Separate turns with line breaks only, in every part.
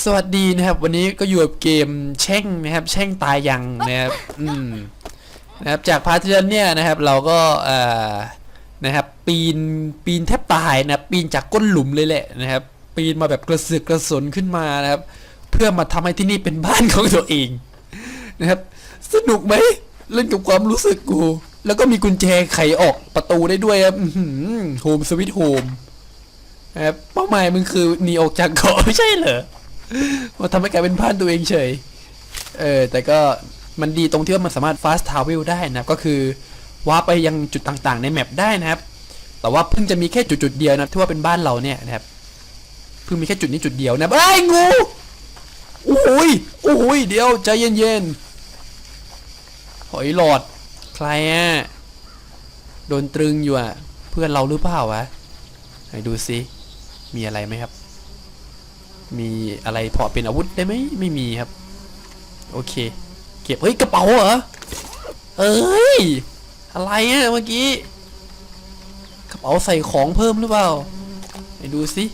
สวัสดีนะครับ วันนี้ก็อยู่กับเกมแช่งนะครับ แช่งตายยังนะครับอืมนะครับจากพาร์ทที่แล้วเนี่ยนะครับ เราก็เอ่อนะครับ ปีนปีนแทบตายนะปีนจากก้นหลุมเลยแหละนะครับ ปีนมาแบบกระเสือกกระสนขึ้นมานะครับ เพื่อมาทำให้ที่นี่เป็นบ้านของตัวเองนะครับ สนุกไหมเล่นกับความรู้สึกกู แล้วก็มีกุญแจไขออกประตูได้ด้วยครับโฮมสวิตโฮมนะครับเป้าหมายมึงคือหนีออกจากเกาะไม่ใช่เหรอ มาทำให้กลายเป็นบ้านตัวเองเฉย เออ แต่ก็มันดีตรงที่ว่ามันสามารถ fast travel ได้นะก็คือว้าร์ปไปยังจุดต่างๆ ในแมปได้นะครับ แต่ว่าเพิ่งจะมีแค่จุดๆเดียวนะที่ว่าเป็นบ้านเราเนี่ยนะครับ เพิ่งมีแค่จุดนี้จุดเดียวนะไอ้งูโอ้ยโอ้ยเดี๋ยวใจเย็นๆหอยหลอด ใครอะโดนตรึงอยู่อะ เพื่อนเราหรือเปล่าวะไหนดูซิมีอะไรไหมครับ มีอะไรพอเป็นอาวุธได้ไหมไม่มีครับ โอเค เก็บเฮ้ยกระเป๋าเหรอเอ้ยอะไรอะเมื่อกี้กระเป๋าใส่ของเพิ่มหรือเปล่าไหนดูสิ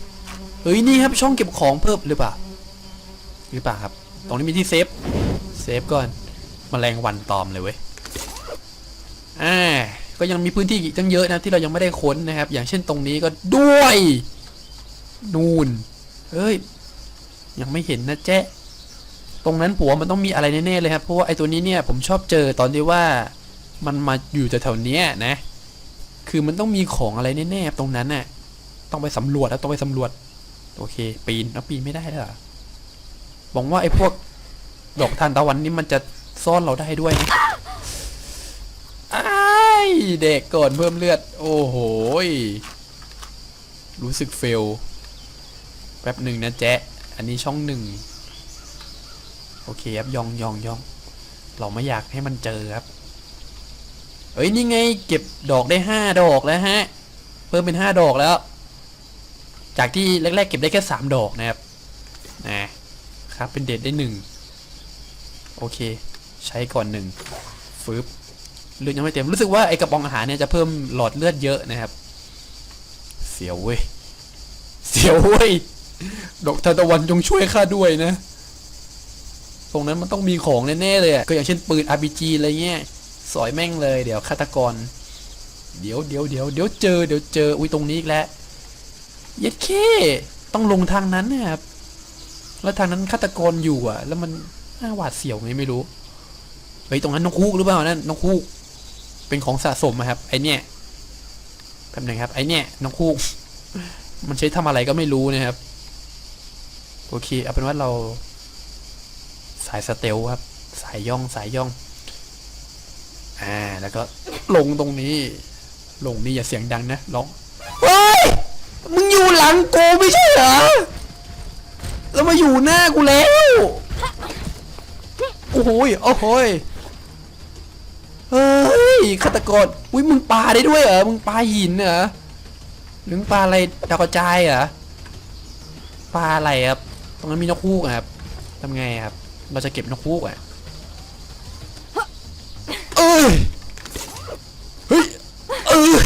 เฮ้ยนี่ครับช่องเก็บของเพิ่มหรือเปล่าหรือเปล่าครับ ตรงนี้มีที่เซฟเซฟก่อนมแมลงวันตอมเลยเว้ยอ่าก็ยังมีพื้นที่อีกตั้งเยอะนะที่เรายังไม่ได้ค้นนะครับ อย่างเช่นตรงนี้ก็ด้วย นูนเฮ้ย ยังไม่เห็นนะแจ๊ะตรงนั้นผัวมันต้องมีอะไรแน่ๆเลยครับเพราะว่าไอ้ตัวนี้เนี่ยผมชอบเจอตอนที่ว่ามันมาอยู่แถวๆนี้นะ คือมันต้องมีของอะไรแน่ๆตรงนั้นน่ะ ต้องไปสำรวจแล้วต้องไปสำรวจ โอเค ปีนแล้วปีนไม่ได้เหรอบอกว่าไอ้พวกดอกทานตะวันนี่มันจะซ่อนเราได้ด้วยนะอ้เด็กก่อนเพิ่มเลือด โอ้โห รู้สึกเฟล แป๊บหนึ่งนะแจ๊ะ อันนี้ช่องหนึ่งโอเคครับยองยองยองเราไม่อยากให้มันเจอครับ เอ้ยนี่ไงเก็บดอกได้ห้าดอกแล้วฮะ เพิ่มเป็นห้าดอกแล้ว จากที่แรกๆเก็บได้แค่สามดอกนะครับนะครับเป็นเด็ดได้หนึ่งโอเค ใช้ก่อนหนึ่งฟืบเลือดยังไม่เต็มรู้สึกว่าไอกระป๋องอาหารเนี่ยจะเพิ่มหลอดเลือดเยอะนะครับ เสียวเว้ย เสียวเว้ย ดอกทานตะวันจงช่วยข้าด้วยนะ ตรงนั้นมันต้องมีของแน่ๆเลยอะก็อย่างเช่นปืน RPG อะไรเงี้ย สอยแม่งเลยเดี๋ยวฆาตกร เดี๋ยวเดี๋ยวเดี๋ยวเดี๋ยวเจอเดี๋ยวเจอ อุ้ยตรงนี้อีกแล้ว เย็ดเค ต้องลงทางนั้นนะครับ แล้วทางนั้นฆาตกรอยู่อะแล้วมันน่าหวาดเสียวไงไม่รู้ เฮ้ยตรงนั้นนกคูกหรือเปล่านั่นนกคูก เป็นของสะสมอะครับ ไอเนี้ยแป๊บนึงครับ ไอเนี้ยนกคูก มันใช้ทำอะไรก็ไม่รู้นะครับ โอเคเอาเป็นว่าเรา สายสเตลครับ สายย่องสายย่อง อ่าแล้วก็ลงตรงนี้ ลงนี่อย่าเสียงดังนะร้องเฮ้ยมึงอยู่หลังกูไม่ใช่เหรอแล้วมาอยู่หน้ากูแล้วโอ้โหยโอ้โหยเฮ้ยฆาตกรอุ้ยมึงปาได้ด้วยเหรอมึงปาหินเหรอหรือปลาอะไรดาวกระจายเหรอปลาอะไรครับ ตรงนั้นมีนกฮูกอะครับทำไงครับ เราจะเก็บนกฮูกอะเอ้ยเฮ้ยเอ้ย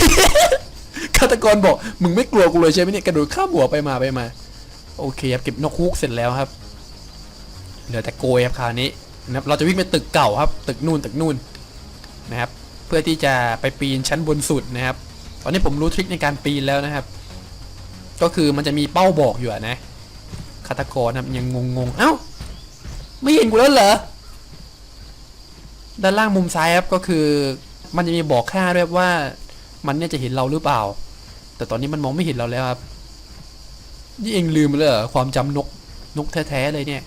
ฆาตกรบอกมึงไม่กลัวกูเลยใช่ไหมเนี่ยกระโดดข้ามหัวไปมาไปมา โอเคครับเก็บนกฮูกเสร็จแล้วครับ เหลือแต่โกยครับคราวนี้นะครับเราจะวิ่งไปตึกเก่าครับ ตึกนู่นตึกนู่นนะครับ เพื่อที่จะไปปีนชั้นบนสุดนะครับ ตอนนี้ผมรู้ทริคในการปีนแล้วนะครับ ก็คือมันจะมีเป้าบอกอยู่อะนะ ฆาตกรนะครับยังงงๆ เอ้า ไม่เห็นกูแล้วเหรอ ด้านล่างมุมซ้ายครับก็คือ มันจะมีบอกค่าด้วยว่า มันเนี่ยจะเห็นเราหรือเปล่า แต่ตอนนี้มันมองไม่เห็นเราแล้วครับ นี่เองลืมเลยเหรอความจำนกนกแท้ๆเลยเนี่ย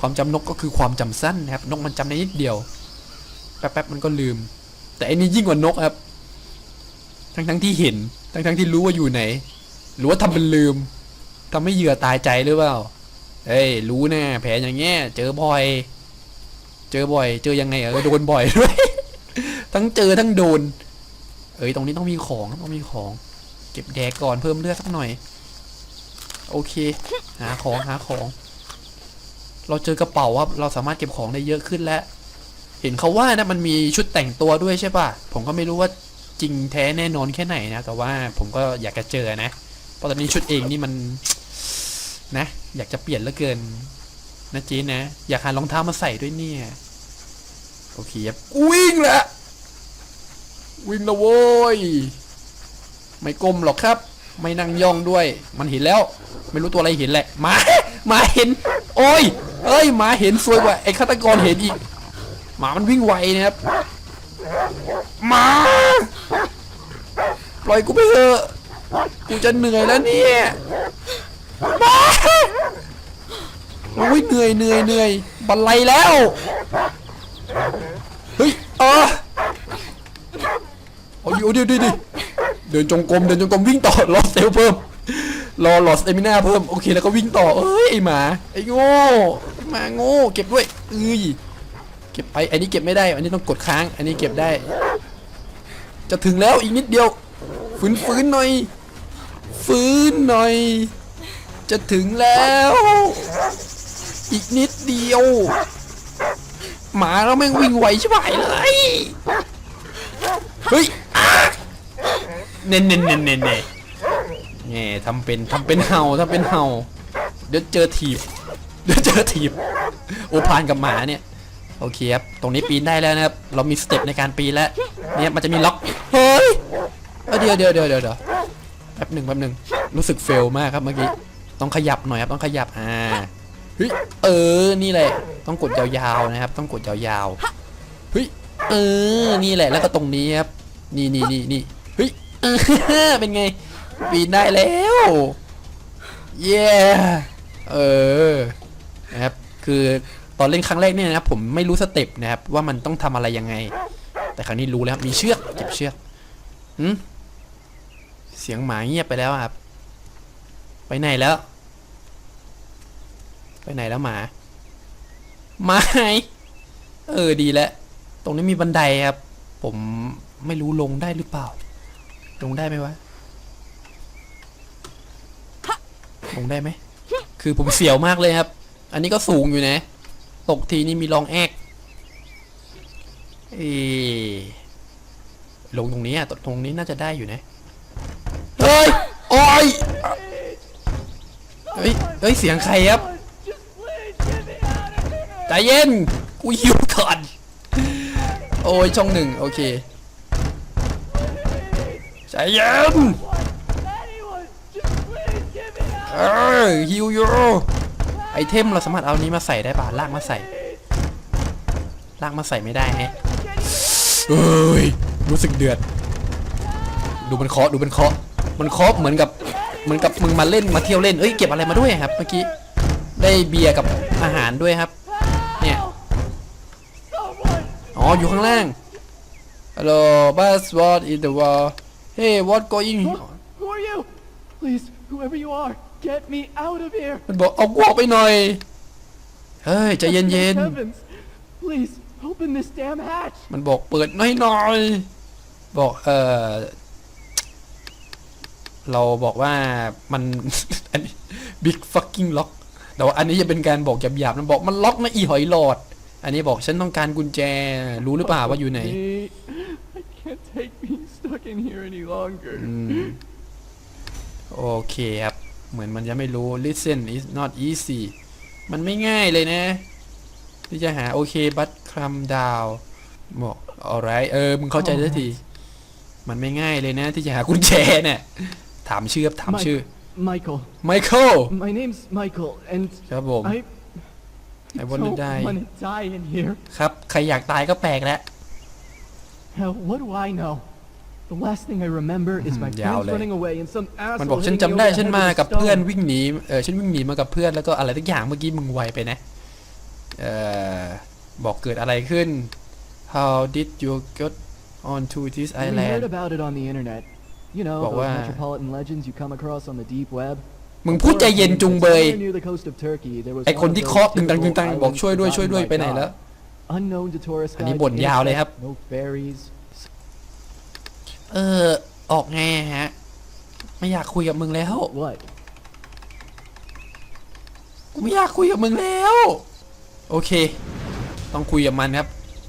ความจำนกก็คือความจำสั้นนะครับ นกมันจำได้นิดเดียว แป๊บๆมันก็ลืม แต่อันนี้ยิ่งกว่านกครับ ทั้งทั้งๆที่เห็นทั้งทั้งๆที่รู้ว่าอยู่ไหน หรือว่าทำเป็นลืม ทำให้เหยื่อตายใจหรือเปล่า เฮ้ย รู้แน่แผลอย่างเงี้ย เจอบ่อย เจอบ่อย เจอยังไงเออโดนบ่อยด้วย ทั้งเจอทั้งโดน เอ้ย ตรงนี้ต้องมีของต้องมีของ เก็บแดกก่อนเพิ่มเลือดสักหน่อย โอเค หาของหาของ เราเจอกระเป๋าครับ เราสามารถเก็บของได้เยอะขึ้นแล้ว เห็นเขาว่านะมันมีชุดแต่งตัวด้วยใช่ป่ะ ผมก็ไม่รู้ว่าจริงแท้แน่นอนแค่ไหนนะ แต่ว่าผมก็อยากจะเจอนะ เพราะตอนนี้ชุดเองนี่มัน นะ อยากจะเปลี่ยนเหลือเกิน นะจีนนะ อยากหารองเท้ามาใส่ด้วยเนี่ย โอเคครับวิ่งละวิ่งละโว้ย ไม่ก้มหรอกครับ ไม่นั่งย่องด้วย มันเห็นแล้ว ไม่รู้ตัวอะไรเห็นแหละหมาหมาเห็น โอ้ย เอ้ยหมาเห็นสวยกว่าไอ้ฆาตกรเห็นอีกหมามันวิ่งไวนะครับหมาปล่อยกูไปเถอะ กูจะเหนื่อยแล้วเนี่ย โอ้ยเหนื่อยเหนื่อยเหนื่อยบันไลแล้ว เฮ้ยเออเอาอยู่เดี๋ยวเดี๋ยวเดี๋ยวเดินจงกรมเดินจงกรมวิ่งต่อรอเซลเพิ่มรอหลอดสเตมิน่าเพิ่มโอเคแล้วก็วิ่งต่อเอ้ยไอหมาไอโง่ไอหมาโง่เก็บด้วยเอ้ยเก็บไปอันนี้เก็บไม่ได้อันนี้ต้องกดค้าง อันนี้เก็บได้ จะถึงแล้วอีกนิดเดียวฟื้นฟื้นหน่อยฟื้นหน่อย จะถึงแล้ว อีกนิดเดียว หมาแล้วแม่งวิ่งไวชิบหายเลยเฮ้ยอะเน่เน่เน่เน่เน่แง่ทำเป็นทำเป็นเห่าทำเป็นเห่า เดี๋ยวเจอถีบ เดี๋ยวเจอถีบ โอพานกับหมาเนี่ย โอเคครับ ตรงนี้ปีนได้แล้วนะครับ เรามีสเต็ปในการปีนแล้ว เนี่ยมันจะมีล็อก เฮ้ยเอ้ยเดี๋ยวเดี๋ยวเดี๋ยวเดี๋ยวเดี๋ยวแป๊บหนึ่งแป๊บหนึ่งรู้สึกเฟลมากครับเมื่อกี้ ต้องขยับหน่อยครับต้องขยับอ่าเฮ้ยเออนี่แหละ ต้องกดยาวๆนะครับ ต้องกดยาวๆเฮ้ยเออนี่แหละแล้วก็ตรงนี้ครับ นี่นี่นี่นี่เฮ้ยเป็นไงปีนได้แล้วเย้เออนะครับคือตอนเล่นครั้งแรกเนี่ยนะครับผมไม่รู้สเต็ปนะครับว่ามันต้องทำอะไรยังไง แต่ครั้งนี้รู้แล้วมีเชือกเก็บเชือกหืมเสียงหมาเงียบไปแล้วครับ ไปไหนแล้ว ไปไหนแล้วหมาหมาหายเออดีแล้วตรงนี้มีบันไดครับ ผมไม่รู้ลงได้หรือเปล่า ลงได้ไหมวะลงได้ไหมคือผมเสียวมากเลยครับ อันนี้ก็สูงอยู่นะ ตกทีนี่มีรองแอกเอลงตรงนี้อะตรงนี้น่าจะได้อยู่นะ เฮ้ยโอ้ย ฮ้ยเฮ้ย เสียงใครครับ ใจเย็น กูหิวก่อน โอ้ย ช่องหนึ่งโอเค ใจเย็นเออฮิวอยู่ไอเทมเราสามารถเอานี้มาใส่ได้ป่ะลากมาใส่ลากมาใส่ไม่ได้แฮะเอ้ย รู้สึกเดือด ดูมันเคาะ ดูมันเคาะ มันเคาะเหมือนกับ เหมือนกับมึงมาเล่นมาเที่ยวเล่นเอ้ยเก็บอะไรมาด้วยครับ เมื่อกี้ได้เบียร์กับอาหารด้วยครับ เนี่ยอ๋ออยู่ข้างล่าง Hello bus what in the wall Hey what going
Who are you? Please, whoever you are, get me out of here.
มันบอกเอากูออกไปหน่อยเฮ้ยใจเย็น
Heavens, please open this damn hatch.
ๆมันบอกเปิดหน่อยหน่อยๆบอกเออ เราบอกว่ามัน อันนี้ big fucking lock แต่ว่าอันนี้จะเป็นการบอกหยาบๆมันบอกมันล็อกนะอีหอยหลอด อันนี้บอกฉันต้องการกุญแจรู้หรือเปล่าว่าอยู่ไหน
Me- I can't take being stuck in here any longer.
อืมโอเคครับ เหมือนมันจะไม่รู้ listen is not easy มันไม่ง่ายเลยนะ ที่จะหาโอเคบัตคลัมดาวบอก alright เออ มึงเข้าใจได้ที มันไม่ง่ายเลยนะ ที่จะหากุญแจเนี่ย ถามชื่อครับถาม
Mike
ชื่อ
Michael.
ไมเคิล
My name's Michael, and
ครับผม
I,
I wanna
don't
die.
want to die in here.
ครับ ใครอยากตายก็แปลกแล้ว
Hell, what do I know? The last thing I remember is my
Hmm, yeah,
friends
I'll
running away and some
มัน
asshole
บอกฉัน
hitting me
จำได้
over the
ฉัน
head
มา
with a
กับเพื่อน
stone.
วิ่งหนีเออฉันวิ่งหนีมากับเพื่อนแล้วก็อะไรทุกอย่างเมื่อกี้มึงไวไปนะเออบอกเกิดอะไรขึ้น How did you get onto this
We heard
island
about it on the internet. You know,
Bảo
those
ว่า-
metropolitan legends you come across on the deep web.
มึงพูดใจเย็นจุงเบย
Somewhere near the coast of Turkey, there was
ไอ
one
คน
of
ที่
those
เคาะตึงตังตึง
typical
ตังบอก
islands
ช่วยด้วยช่วยด้วย
forgotten
ไปไหน
by
แล้ว
God. Unknown to tourist
อันนี้
guides,
บ่นยาวเลยครับ
no ferries.
เออ ออกไงฮะ ไม่อยากคุยกับมึงแล้ว
What?
กูไม่อยากคุยกับมึงแล้ว โอเค ต้องคุยกับมันครับ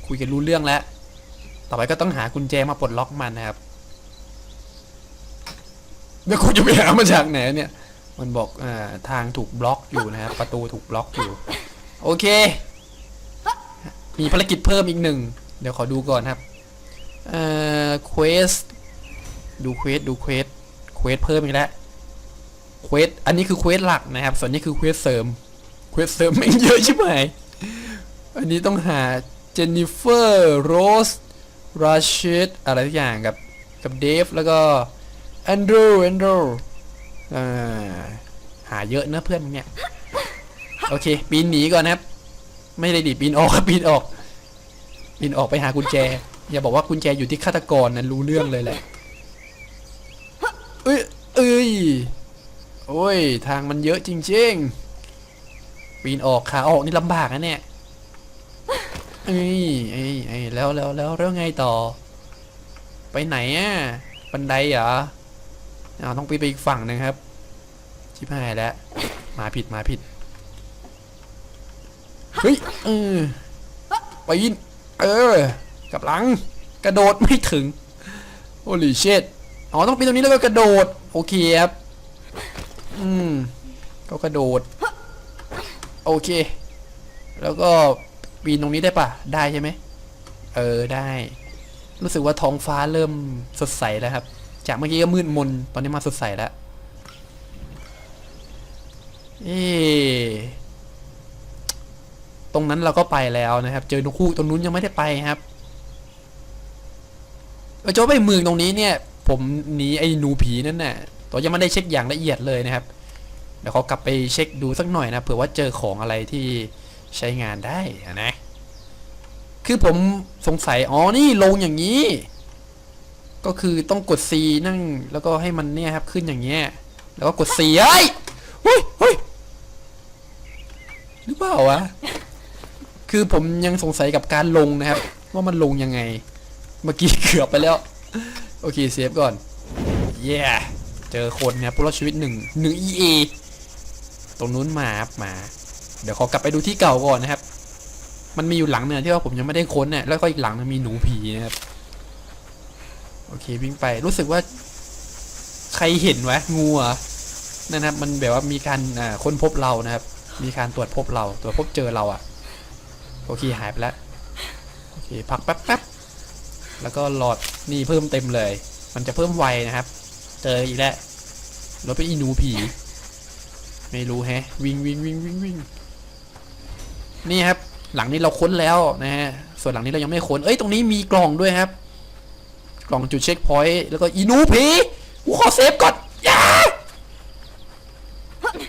คุยกันรู้เรื่องแล้ว ต่อไปก็ต้องหากุญแจมาปลดล็อกมันนะครับ แล้วกูจะไปหามาจากไหนเนี่ย มันบอกอ่าทางถูกบล็อกอยู่นะครับประตูถูกบล็อกอยู่ โอเค มีภารกิจเพิ่มอีกหนึ่ง เดี๋ยวขอดูก่อนครับ เอ่อเควส ดูเควส ดูเควส เควสเพิ่มอีกแล้ว เควส อันนี้คือเควสหลักนะครับ ส่วนนี้คือเควสเสริม เควสเสริมแม่เยอะใช่ไหม อันนี้ต้องหาเจนนิเฟอร์ โรสราชิดอะไรทุกอย่างกับ กับเดฟ แล้วก็ แอนดรูแอนดรูอ่าหาเยอะนะเพื่อนมึงเนี่ย โอเค ปีนหนีก่อนนะครับ ไม่ได้ดิปีนออกครับปีนออกปีนออกไปหากุญแจ อย่าบอกว่ากุญแจอยู่ที่ฆาตกรนั้นรู้เรื่องเลยแหละเอ้ยเอ้ยโอ้ย ทางมันเยอะจริงๆ ปีนออกขาออกนี่ลำบากนะเนี่ยเอ้ยเอ้ยเอ้ยแล้วแล้วแล้วแล้วไงต่อ ไปไหนอะบันไดเหรอ เอาต้องปีนไปอีกฝั่งหนึงครับชิบหายแล้วมาผิดมาผิดเฮ้ยเออปีนเออ กับหลัง กระโดดไม่ถึงโอ้ลิเชตอ๋อต้องปีนตรงนี้แล้วก็กระโดดโอเคครับอืมก็กระโดด โอเค แล้วก็ปีนตรงนี้ได้ปะได้ใช่ไหมเออได้ รู้สึกว่าท้องฟ้าเริ่มสดใสแล้วครับ จากเมื่อกี้ก็มืดมน ตอนนี้มาสดใสแล้ว เอ๊ะตรงนั้นเราก็ไปแล้วนะครับ เจอนกคู่ตรงนู้นยังไม่ได้ไปครับเออจะว่าไปเมืองตรงนี้เนี่ย ผมหนีไอ้หนูผีนั่นน่ะตัวยังไม่ได้เช็คอย่างละเอียดเลยนะครับเดี๋ยวเขากลับไปเช็คดูสักหน่อยนะเผื่อว่าเจอของอะไรที่ใช้งานได้นะ คือผมสงสัย อ๋อ นี่ลงอย่างนี้ ก็คือต้องกด C นั่งแล้วก็ให้มันเนี่ยครับขึ้นอย่างเงี้ยแล้วก็กด C เฮ้ยเฮ้ยเฮ้ยหรือเปล่าวะคือผมยังสงสัยกับการลงนะครับ ว่ามันลงยังไง เมื่อกี้เกือบไปแล้ว โอเคเซฟก่อนเย้เจอคนนะครับผู้รอดชีวิตหนึ่งหนึ่ง EA ตรงนู้นมาครับมา เดี๋ยวขอกลับไปดูที่เก่าก่อนนะครับ มันมีอยู่หลังเนี่ยที่ว่าผมยังไม่ได้ค้นเนี่ยแล้วก็อีกหลังนึงมีหนูผีนะครับ โอเควิ่งไปรู้สึกว่า ใครเห็นวะงูอะนะครับ มันแบบว่ามีการอ่าค้นพบเรานะครับ มีการตรวจพบเรา ตรวจพบเจอเราอะ่ะ โอเคหายไปแล้วโอเคพักแป๊บแป๊บแล้วก็หลอดนี่เพิ่มเต็มเลย มันจะเพิ่มไวนะครับ เจออีกแล้วรถเป็นอีนูผี ไม่รู้แฮะ วิ่งวิ่งวิ่งวิ่งวิ่งนี่ครับ หลังนี้เราค้นแล้วนะฮะส่วนหลังนี้เรายังไม่ค้น เอ้ยตรงนี้มีกล่องด้วยครับ กล่องจุดเช็คพอยต์แล้วก็อีนูผีกูขอเซฟก่อนอย่า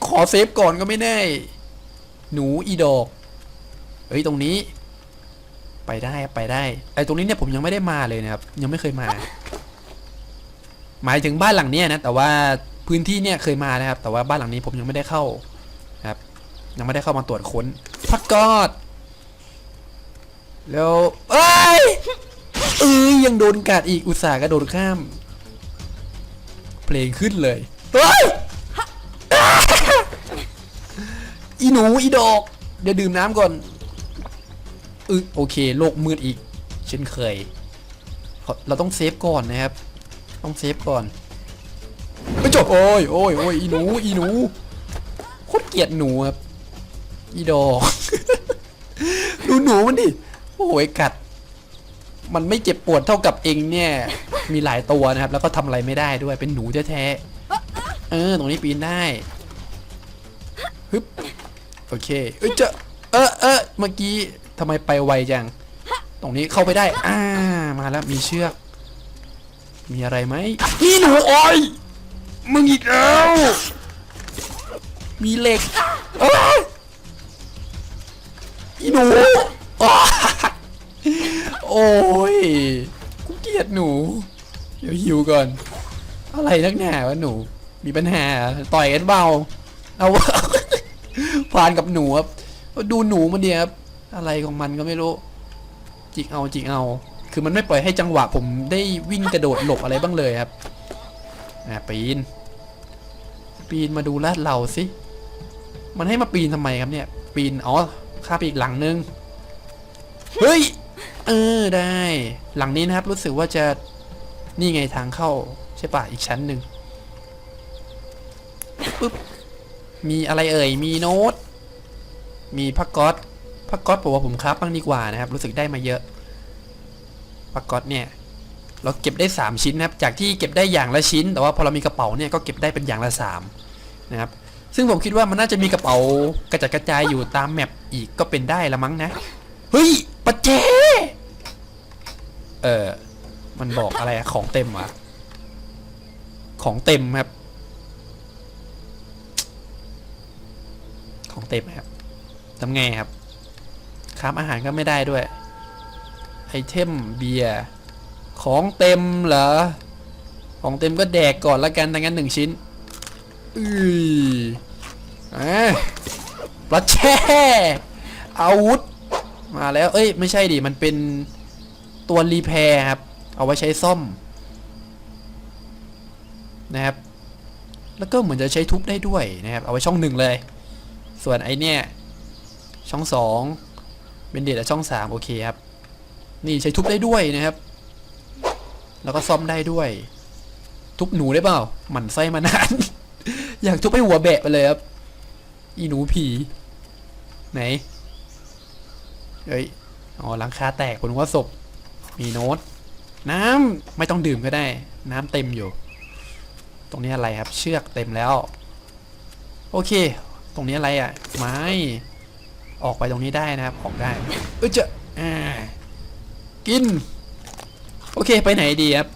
ขอเซฟก่อนก็ไม่ได้หนูอีดอกเอ้ยตรงนี้ ไปได้ไปได้ไอ้ตรงนี้เนี่ยผมยังไม่ได้มาเลยนะครับ ยังไม่เคยมา หมายถึงบ้านหลังเนี้ยนะแต่ว่าพื้นที่เนี่ยเคยมานะครับ แต่ว่าบ้านหลังนี้ผมยังไม่ได้เข้านะครับ ยังไม่ได้เข้ามาตรวจค้นพักกอดแล้วเอ้ย เอ้ยยังโดนกัดอีกอุตส่าห์กระโดดข้าม เพลงขึ้นเลยเฮ้ยอีหนูอีดอก เดี๋ยวดื่มน้ำก่อนเออโอเค โลกมืดอีก เช่นเคย เราต้องเซฟก่อนนะครับ ต้องเซฟก่อนไม่จบโอ้ยโอ้ยโอ้ยอีหนูอีหนูโคตรเกลียดหนูครับอีดอก ดูหนูมันดิ โอ้ยกัด มันไม่เจ็บปวดเท่ากับเองเนี่ย มีหลายตัวนะครับ แล้วก็ทำอะไรไม่ได้ด้วยเป็นหนูแท้ๆเออ ตรงนี้ปีนได้ฮึบโอเคเอ้ยเจะเออเออเมื่อกี้ทำไมไปไวจัง ตรงนี้เข้าไปได้ อ่า มาแล้วมีเชือก มีอะไรไหมนี่หนูโอ้ยมึงอีกแล้วมีเหล็กเอ้ยอีหนูอ้า โอ้ยกูเกลียดหนู เดี๋ยวหิวก่อน อะไรนักหนาวะหนู มีปัญหา ต่อยกันเบา เอาผ่านกับหนูครับดูหนูมันเดียครับ อะไรของมันก็ไม่รู้ จิกเอาจิกเอา คือมันไม่ปล่อยให้จังหวะผมได้วิ่งกระโดดหลบอะไรบ้างเลยครับอะปีน ปีนมาดูลาดเราสิ มันให้มาปีนทำไมครับเนี่ย ปีน อ๋อข้าไปอีกหลังนึง เฮ้ย เออได้ หลังนี้นะครับรู้สึกว่าจะนี่ไงทางเข้า ใช่ป่ะอีกชั้นหนึ่งปึ๊บมีอะไรเอ่ย มีโน้ต มีพักก๊อตพักก๊อตบอกว่าผมครับบ้างดีกว่านะครับ รู้สึกได้มาเยอะพักก๊อตเนี่ย เราเก็บได้ 3 ชิ้นนะครับ จากที่เก็บได้อย่างละชิ้น แต่ว่าพอเรามีกระเป๋าเนี่ยก็เก็บได้เป็นอย่างละ3นะครับ ซึ่งผมคิดว่ามันน่าจะมีกระเป๋ากระจัดกระจายอยู่ตามแมปอีกก็เป็นได้ละมั้งนะ เฮ้ยปัจเจ เออ มันบอกอะไรอะของเต็มอะของเต็มครับ ของเต็มครับทำไงครับค้ามอาหารก็ไม่ได้ด้วย ไอเทมเบียร์ของเต็มเหรอ ของเต็มก็แดกก่อนละกันดังนั้นหนึ่งชิ้นอืออะปลาแช่อาวุธ มาแล้ว เอ้ย ไม่ใช่ดิ มันเป็น ตัวรีแพร์ครับ เอาไว้ใช้ซ่อม นะครับ แล้วก็เหมือนจะใช้ทุบได้ด้วยนะครับ เอาไว้ช่องหนึ่งเลย ส่วนไอเนี่ย ช่องสองเป็นเดทช่องสามโอเคครับ นี่ใช้ทุบได้ด้วยนะครับ แล้วก็ซ่อมได้ด้วย ทุบหนูได้เปล่า หมั่นไส้มานาน อยากทุบให้หัวแบะไปเลยครับ อีหนูผี ไหนเฮ้ย อ๋อหลังคาแตกผมนึกว่าศพ มีโน้ต น้ำไม่ต้องดื่มก็ได้ น้ำเต็มอยู่ ตรงนี้อะไรครับ เชือกเต็มแล้ว โอเค ตรงนี้อะไรอะ ไม้ ออกไปตรงนี้ได้นะครับ ออกได้ เออเจะอ่า กิน โอเค ไปไหนดีครับ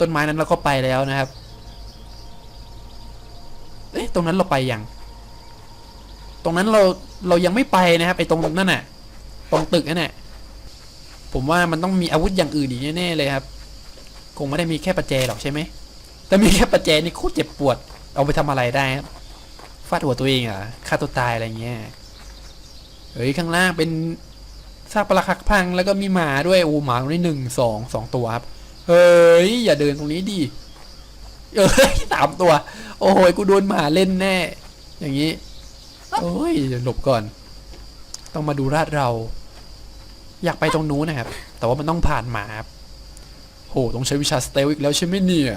ต้นไม้นั้นเราก็ไปแล้วนะครับ เอ๊ะ ตรงนั้นเราไปยัง ตรงนั้นเรา เรายังไม่ไปนะครับ ไอ้ตรงนั่นน่ะ ตรงตึกนั่นน่ะ ผมว่ามันต้องมีอาวุธอย่างอื่นอีกแน่ๆเลยครับ คงไม่ได้มีแค่ประแจหรอกใช่ไหม แต่มีแค่ประแจนี่โคตรเจ็บปวด เอาไปทำอะไรได้ครับฟาดหัวตัวเองเหรอฆ่าตัวตายอะไรเงี้ย เฮ้ยข้างล่างเป็นซากปลักหักพังแล้วก็มีหมาด้วยโอ้หมาตรงนี้หนึ่งสองสองตัวครับ เฮ้ยอย่าเดินตรงนี้ดิเอ้ยสามตัว โอ้โหกูโดนหมาเล่นแน่ อย่างนี้ โอ้ยเดี๋ยวหลบก่อน ต้องมาดูราดเรา อยากไปตรงนู้นนะครับ แต่ว่ามันต้องผ่านหมาครับโหต้องใช้วิชาสเตลอีกแล้วใช่ไหมเนี่ย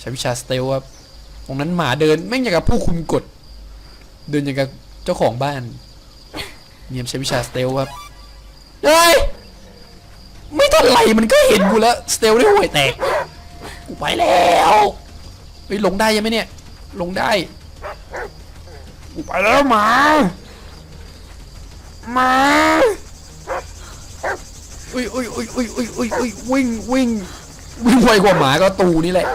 ใช้วิชาสเตลครับตรงนั้นหมาเดินแม่งอย่างกับผู้คุมกฎ เดินอย่างกับเจ้าของบ้านเนียมใช้วิชาสเตลครับเฮ้ยไม่ทันไรมันก็เห็นกูแล้วสเตลได้ห่วยแตกกูไปแล้วเฮ้ยลงได้ยังไหมเนี่ย ลงได้กูไปแล้วหมาหมา อุ้ยอุ้ยอุ้ยอุ้ยอุ้ยอุ้ยอุ้ยวิ่งวิ่งวิ่งไวกว่าหมาก็ตูนี่แหละ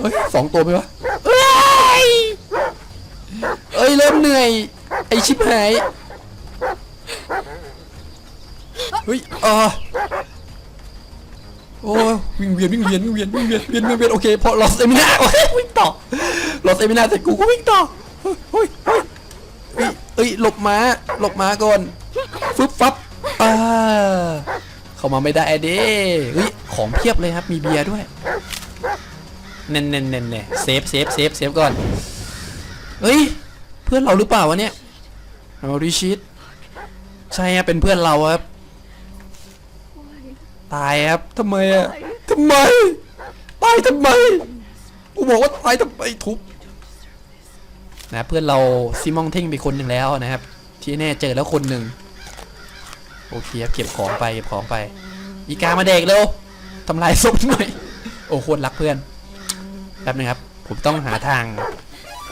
เฮ้ยสองตัวไหมวะเอ้ยเอ้ยเริ่มเหนื่อย ไอชิบหายเฮ้ยอ่าโอ้วิ่งเวียนวิ่งเวียนวิ่งเวียนวิ่งเวียนวิ่งเวียนวิ่งเวียนโอเคพอลอสเอมินาโอเควิ่งต่อลอสเอมินาแต่กูก็วิ่งต่อเฮ้ยเฮ้ยเฮ้ยเอ้ยหลบมาหลบมาก่อนฟึบฟับ เข้ามาไม่ได้เด้เฮ้ยของเพียบเลยครับมีเบียร์ด้วยเน่นเน่นเน่นเน่เซฟเซฟเซฟเซฟก่อนเฮ้ยเพื่อนเราหรือเปล่าวะเนี่ยเราดิชิตใช่ครับเป็นเพื่อนเราครับ ตายครับทำไมอะทำไมตายทำไมกูบอกว่าตายทำไมทุบนะเพื่อนเราซีมองเท่งไปคนหนึ่งแล้วนะครับ ที่แน่เจอแล้วคนหนึ่ง โอเคครับเก็บของไปเก็บของไป อีกามาเด็กเร็วทำลายศพหน่อย โอ้โคตรรักเพื่อนแป๊บนึงครับ ผมต้องหาทาง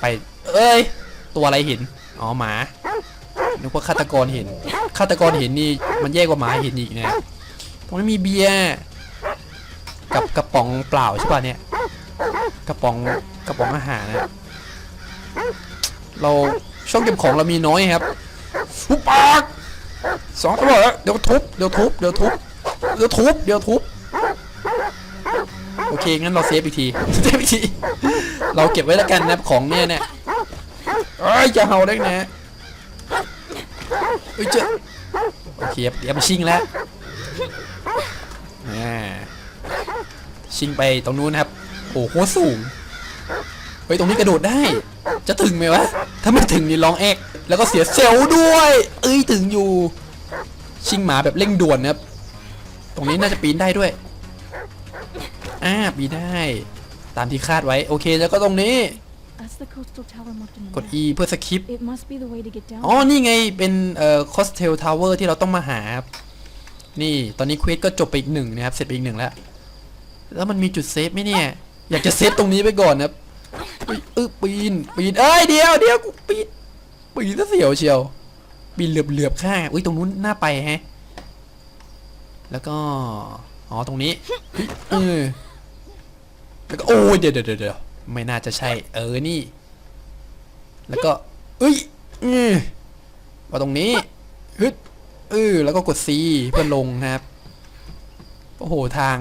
ไป เอ้ย ตัวอะไรห็นอ๋อหมา นึกว่าฆาตกรเห็นฆาตกรเห็นนี่มันแย่กว่าหมาเห็นอีกนะตรงนี้มีเบียร์กับกระป๋องเปล่าใช่ป่ะเนี่ย กระป๋องกระป๋องอาหารนะเราช่องเก็บของเรามีน้อยครับทุปาก สองตัวแล้วเดี๋ยวทุบเดี๋ยวทุบเดี๋ยวทุบเดี๋ยวทุบเดี๋ยวทุบโอเคงั้นเราเซฟอีกทีเซฟอีกทีเราเก็บไว้แล้วกันนะของเนี่ยเนี่ยเอ้ยจะเห่าได้ไงเอ้ยเจอโอเคเดี๋ยวไปชิงแล้วอ่าชิงไปตรงนู้นนะครับโอ้โหสูงเฮ้ยตรงนี้กระโดดได้ จะถึงไหมวะถ้าไม่ถึงนี่ร้องแอกแล้วก็เสียเซลล์ด้วย เอ้ยถึงอยู่ ชิงหมาแบบเร่งด่วนนะครับ ตรงนี้น่าจะปีนได้ด้วย อ่าปีนได้ ตามที่คาดไว้ โอเค แล้วก็ตรงนี้
That's the coastal tower marked in the
กด
map.
E เพื่อสคิป
It must be the way to get down.
อ๋อ นี่ไง เป็นเอ่อคอสเทลทาวเวอร์ที่เราต้องมาหาครับ นี่ ตอนนี้เควสก็จบไปอีกหนึ่งนะครับ เสร็จไปอีกหนึ่งแล้ว แล้วมันมีจุดเซฟไหมเนี่ย อยากจะเซฟตรงนี้ไปก่อนนะครับอุ๊ยอึ๊บปีน ปีน เอ้ย เดี๋ยว เดี๋ยวกูปีน ปีนซะเสียวเชียว ปีนเหลือบเหลือบๆข้างอุ้ยตรงนู้นน่าไปฮะ แล้วก็อ๋อตรงนี้เออแล้วก็โอ้ยเดี๋ยวเดี๋ยวเดี๋ยวไม่น่าจะใช่ เออนี่ แล้วก็เอ้ยเออมาตรงนี้ฮึดเออแล้วก็กด C เพื่อลงนะครับโอ้โหทาง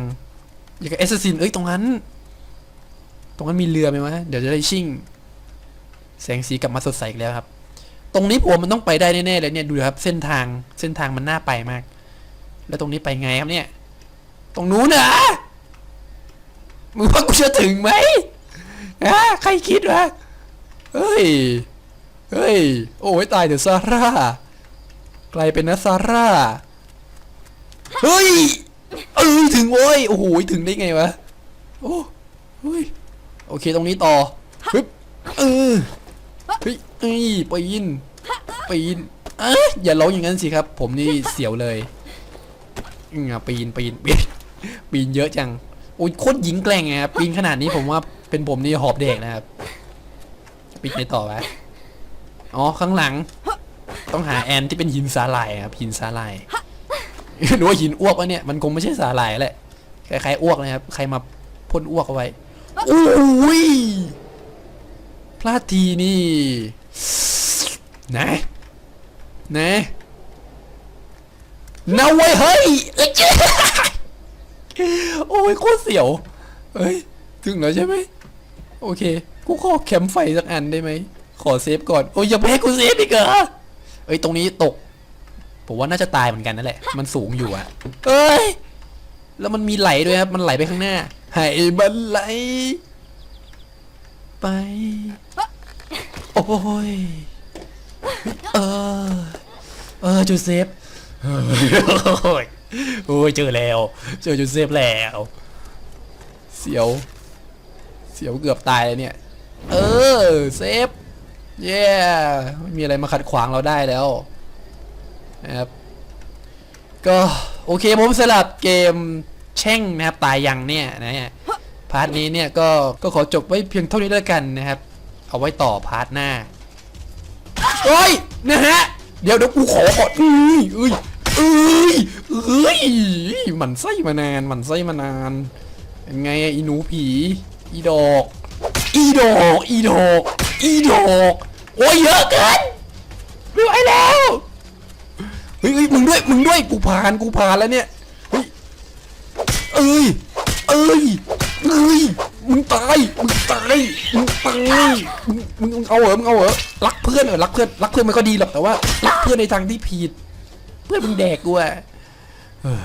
อย่างกับแอสซัสซินเอ้ยตรงนั้น ตรงนั้นมีเรือไหมวะเดี๋ยวจะได้ชิ่ง แสงสีกลับมาสดใสอีกแล้วครับ ตรงนี้ผมมันต้องไปได้แน่ๆเลยเนี่ยดูครับเส้นทางเส้นทางมันน่าไปมาก แล้วตรงนี้ไปไงครับเนี่ย ตรงนู้นนะมึงว่ากูจะถึงไหมฮะใครคิดวะเฮ้ยเฮ้ย โอ้ยตายเดี๋ยวซาร่าไกลเป็นนะซาร่าเฮ้ยเออถึงโว้ยโอ้โหถึงได้ไงวะโอ้เฮ้ยโอเคตรงนี้ต่อปึ๊บเออ เฮ้ยเอ้ยปีนปีนเอ้ยอย่าร้องอย่างนั้นสิครับ ผมนี่เสียวเลยอืมอะปีนปีนปีนปีนเยอะจังโอ้ยโคตรหญิงแกร่งไงครับปีนขนาดนี้ผมว่าเป็นผมนี่หอบเด็กนะครับปิดในต่อไปอ๋อข้างหลัง ต้องหาแอนที่เป็นหินสาหร่ายครับหินสาหร่ายหรือว่าหินอ้วกวะเนี่ยมันคงไม่ใช่สาหร่ายแหละคล้ายๆอ้วกนะครับ ใครมาพ่นอ้วกเอาไว้โอ้ย พลาดทีนี่นะนะนาว้ยเฮ้ยโอ้ยโคตรเสียวเฮ้ย ถึงแล้วใช่ไหมโอเค กูขอแคมไฟสักอันได้ไหม ขอเซฟก่อน โอ้ยอย่าไปให้กูเซฟอีกเหรอเอ้ย ตรงนี้ตก ผมว่าน่าจะตายเหมือนกันนั่นแหละ มันสูงอยู่อะเอ้ย แล้วมันมีไหลด้วยครับ มันไหลไปข้างหน้า ให้มันไหล ไป โอ้ย เออ เออจุดเซฟเฮ้ยโอ้ยเจอแล้ว เจอจุดเซฟแล้ว เสียว เสียวเกือบตายเลยเนี่ย เออ เซฟ เย้ไม่มีอะไรมาขัดขวางเราได้แล้วนะครับก็โอเคผมสลับเกมแช่งนะครับตายยังเนี่ยนะฮะพาร์ทนี้เนี่ยก็ก็ขอจบไว้เพียงเท่านี้แล้วกันนะครับ เอาไว้ต่อพาร์ทหน้าโอ้ยนะฮะ เดี๋ยวเดี๋ยวกูขอก่อนอุ้ยเอ้ยเอ้ยเอ้ยมันไส้มานานมันไส้มานานเป็นไงอะอีหนูผี อีดอก อีดอก อีดอก อีดอกโอ้ยเยอะเกินไม่ไหวแล้วเฮ้ยเฮ้ยมึงด้วยมึงด้วยกูผ่านกูผ่านแล้วเนี่ยเฮ้ยเอ้ยเอ้ย เฮ้ยมึงตายมึงตายมึงตายมึงมึงเอาเหรอมึงเอาเหรอรักเพื่อนเหรอรักเพื่อนรักเพื่อนมันก็ดีหรอกแต่ว่ารักเพื่อนในทางที่ผิด เพื่อนมึงแดกกูอะเฮ้ย